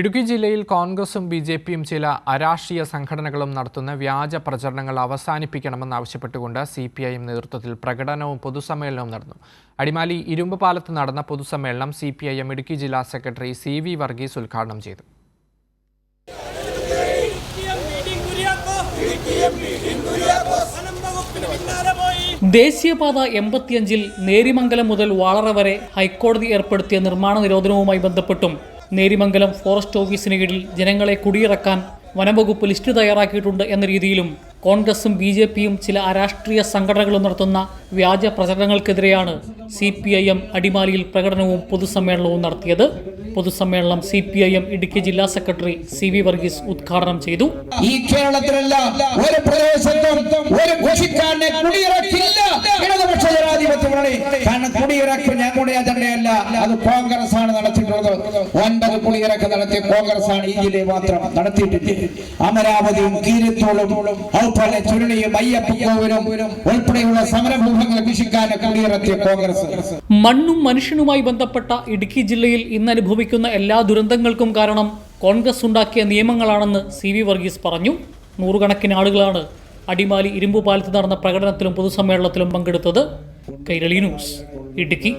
ഇടുക്കി ജില്ലയിൽ കോൺഗ്രസും B J പിയും ചില അരാഷ്ട്രീയ സംഘടനകളും നടത്തുന്ന വ്യാജ പ്രചരണങ്ങൾ അവസാനിപ്പിക്കണമെന്നാവശ്യപ്പെട്ടുകൊണ്ട് സി പി ഐ എം നേതൃത്വത്തിൽ പ്രകടനവും പൊതുസമ്മേളനവും നടന്നു. അടിമാലി ഇരുമ്പ് പാലത്ത് നടന്ന പൊതുസമ്മേളനം C P I M Idukki ജില്ലാ സെക്രട്ടറി സി വി വർഗീസ് ഉദ്ഘാടനം ചെയ്തു. ദേശീയപാത എൺപത്തിയഞ്ചിൽ നേരിമംഗലം മുതൽ വാളറ വരെ ഹൈക്കോടതി ഏർപ്പെടുത്തിയ നിർമ്മാണ നിരോധനവുമായി ബന്ധപ്പെട്ടും നേരിമംഗലം ഫോറസ്റ്റ് ഓഫീസിന് കീഴിൽ ജനങ്ങളെ കുടിയിറക്കാൻ വനംവകുപ്പ് ലിസ്റ്റ് തയ്യാറാക്കിയിട്ടുണ്ട് എന്ന രീതിയിലും കോൺഗ്രസും ബി ജെ പിയും ചില അരാഷ്ട്രീയ സംഘടനകളും നടത്തുന്ന വ്യാജ പ്രചരണങ്ങൾക്കെതിരെയാണ് സി പി ഐ എം അടിമാലിയിൽ പ്രകടനവും പൊതുസമ്മേളനവും നടത്തിയത്. പൊതുസമ്മേളനം C P I M Idukki ജില്ലാ സെക്രട്ടറി സി വി വർഗീസ് ഉദ്ഘാടനം ചെയ്തു. ഈ ഒരു ഒരു കുടിയിറക്കില്ല ഇടതുപക്ഷ ജനാധിപത്യ മുന്നണി. കാരണം കുടിയിറക്ക് അജണ്ടയല്ല. അത് കോൺഗ്രസ് ആണ് നടത്തിയിട്ടുള്ളത്. ഒൻപത് പുളിയിറക്ക് നടത്തിയ കോൺഗ്രസ് ആണ് ഈ ജില്ലയിൽ മാത്രം നടത്തിയിട്ടില്ല അമരാവതിയും കീരത്തോളും അതുപോലെ ചുരുളിയും അയ്യപ്പക്കോവിലും ഉൾപ്പെടെയുള്ള സമരഭൂമങ്ങൾ വിഷിക്കാൻ കുടിയിറക്കിയ കോൺഗ്രസ്. മണ്ണും മനുഷ്യനുമായി ബന്ധപ്പെട്ട ഇടുക്കി ജില്ലയിൽ ഇന്ന് അനുഭവിക്കുന്ന എല്ലാ ദുരന്തങ്ങൾക്കും കാരണം കോൺഗ്രസ് ഉണ്ടാക്കിയ നിയമങ്ങളാണെന്ന് സി വി വർഗീസ് പറഞ്ഞു. നൂറുകണക്കിന് ആളുകളാണ് അടിമാലി ഇരുമ്പുപാലത്ത് നടന്ന പ്രകടനത്തിലും പൊതുസമ്മേളനത്തിലും പങ്കെടുത്തത്. കൈരളി ന്യൂസ് ഇടുക്കി.